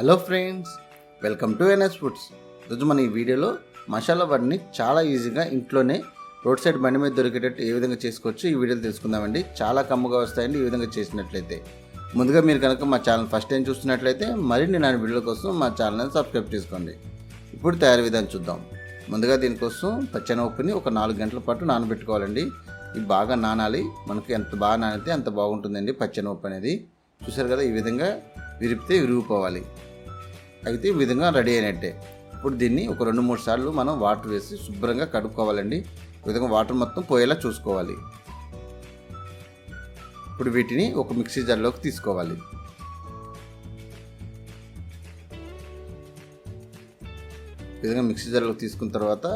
Hello friends welcome to N S foods ఈరోజు మన ఈ వీడియోలో మసాలా వాటిని చాలా ఈజీగా ఇంట్లోనే రోడ్ సైడ్ బండి మీద దొరికేటట్టు ఏ విధంగా చేసుకోవచ్చు ఈ వీడియోలు తెలుసుకుందామండి. చాలా కమ్ముగా వస్తాయండి ఈ విధంగా చేసినట్లయితే. ముందుగా మీరు కనుక మా ఛానల్ ఫస్ట్ టైం చూస్తున్నట్లయితే మరిన్ని నా వీడియోల కోసం మా ఛానల్ని సబ్స్క్రైబ్ చేసుకోండి. ఇప్పుడు తయారీ విధానం చూద్దాం. ముందుగా దీనికోసం పచ్చెనపప్పుని ఒక నాలుగు గంటల పాటు నానబెట్టుకోవాలండి. ఇది బాగా నానాలి. మనకి ఎంత బాగా నానితే అంత బాగుంటుందండి పచ్చెనపప్పు అనేది. చూసారు కదా ఈ విధంగా విరిపితే విరిగిపోవాలి. అయితే ఈ విధంగా రెడీ అయినట్టే. ఇప్పుడు దీన్ని ఒక రెండు మూడు సార్లు మనం వాటర్ వేసి శుభ్రంగా కడుక్కోవాలండి. ఈ విధంగా వాటర్ మొత్తం పోయేలా చూసుకోవాలి. ఇప్పుడు వీటిని ఒక మిక్సీ జార్లోకి తీసుకోవాలి. ఈ విధంగా మిక్సీ జార్లోకి తీసుకున్న తర్వాత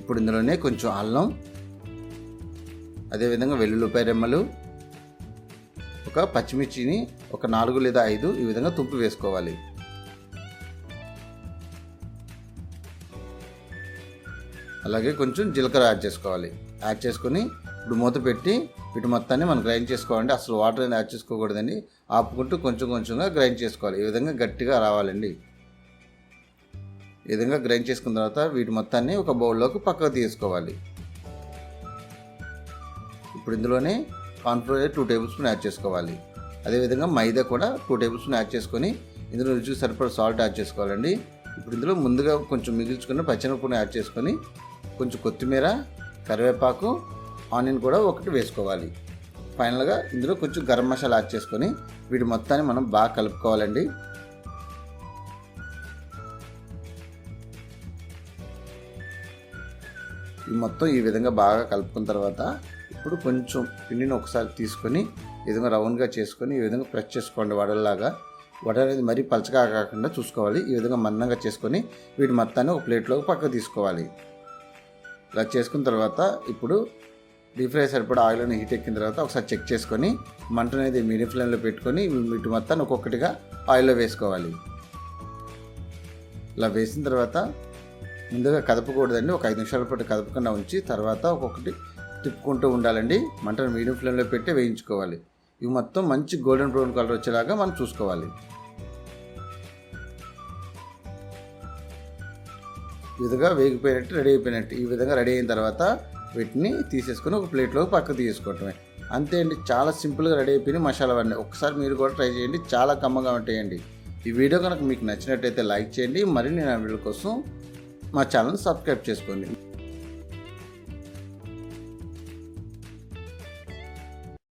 ఇప్పుడు ఇందులోనే కొంచెం అల్లం అదేవిధంగా వెల్లుల్లిపాయ రెమ్మలు ఒక పచ్చిమిర్చిని ఒక నాలుగు లేదా ఐదు ఈ విధంగా తుంపి వేసుకోవాలి. అలాగే కొంచెం జీలకర్ర యాడ్ చేసుకోవాలి. యాడ్ చేసుకొని ఇప్పుడు మూత పెట్టి వీటి మొత్తాన్ని మనం గ్రైండ్ చేసుకోవాలండి. అసలు వాటర్ అనేది యాడ్ చేసుకోకూడదండి. ఆపుకుంటూ కొంచెం కొంచెంగా గ్రైండ్ చేసుకోవాలి. ఈ విధంగా గట్టిగా రావాలండి. ఈ విధంగా గ్రైండ్ చేసుకున్న తర్వాత వీటి మొత్తాన్ని ఒక బౌల్లోకి పక్కకు తీసుకోవాలి. ఇప్పుడు ఇందులోనే cornflour two tablespoon add చేసుకోవాలి. అదేవిధంగా మైదా కూడా టూ టేబుల్ స్పూన్ యాడ్ చేసుకొని ఇందులో రుచికి సరిపడా సాల్ట్ యాడ్ చేసుకోవాలండి. ఇప్పుడు ఇందులో ముందుగా కొంచెం మిగిల్చుకున్న పచ్చనపప్పును యాడ్ చేసుకొని కొంచెం కొత్తిమీర కరివేపాకు ఆనియన్ కూడా ఒకటి వేసుకోవాలి. ఫైనల్గా ఇందులో కొంచెం గరం మసాలా యాడ్ చేసుకొని వీటి మొత్తాన్ని మనం బాగా కలుపుకోవాలండి. ఈ మొత్తం ఈ విధంగా బాగా కలుపుకున్న తర్వాత ఇప్పుడు కొంచెం పిండిని ఒకసారి తీసుకొని ఈ విధంగా రౌండ్గా చేసుకొని ఈ విధంగా ప్రెస్ చేసుకోండి వడల్లాగా. వడ అనేది మరీ పలచగా కాకుండా చూసుకోవాలి. ఈ విధంగా మందంగా చేసుకొని వీటి మొత్తాన్ని ఒక ప్లేట్లోకి పక్కకు తీసుకోవాలి. ఇలా చేసుకున్న తర్వాత ఇప్పుడు డీప్ ఫ్రై సరిపడా ఆయిల్ హీట్ ఎక్కిన తర్వాత ఒకసారి చెక్ చేసుకొని మంట అనేది మీడియం ఫ్లేమ్లో పెట్టుకొని వీటి మొత్తాన్ని ఒక్కొక్కటిగా ఆయిల్లో వేసుకోవాలి. ఇలా వేసిన తర్వాత ముందుగా కదపకూడదండి. ఒక ఐదు నిమిషాల పాటు కదపకుండా ఉంచి తర్వాత ఒక్కొక్కటి తిప్పుకుంటూ ఉండాలండి. మంటను మీడియం ఫ్లేమ్లో పెట్టి వేయించుకోవాలి. ఇవి మొత్తం మంచి గోల్డెన్ బ్రౌన్ కలర్ వచ్చేలాగా మనం చూసుకోవాలి. విధంగా వేగిపోయినట్టు రెడీ అయిపోయినట్టు. ఈ విధంగా రెడీ అయిన తర్వాత వీటిని తీసేసుకొని ఒక ప్లేట్లో పక్కకు తీసుకోవటమే. అంతే అండి. చాలా సింపుల్గా రెడీ అయిపోయినాయి మసాలా అవన్నీ ఒకసారి మీరు కూడా ట్రై చేయండి. చాలా కమ్మగా ఉంటాయండి. ఈ వీడియో కనుక మీకు నచ్చినట్టయితే లైక్ చేయండి. మరిన్ని నా వీడియో కోసం మా ఛానల్ సబ్స్క్రైబ్ చేసుకోండి.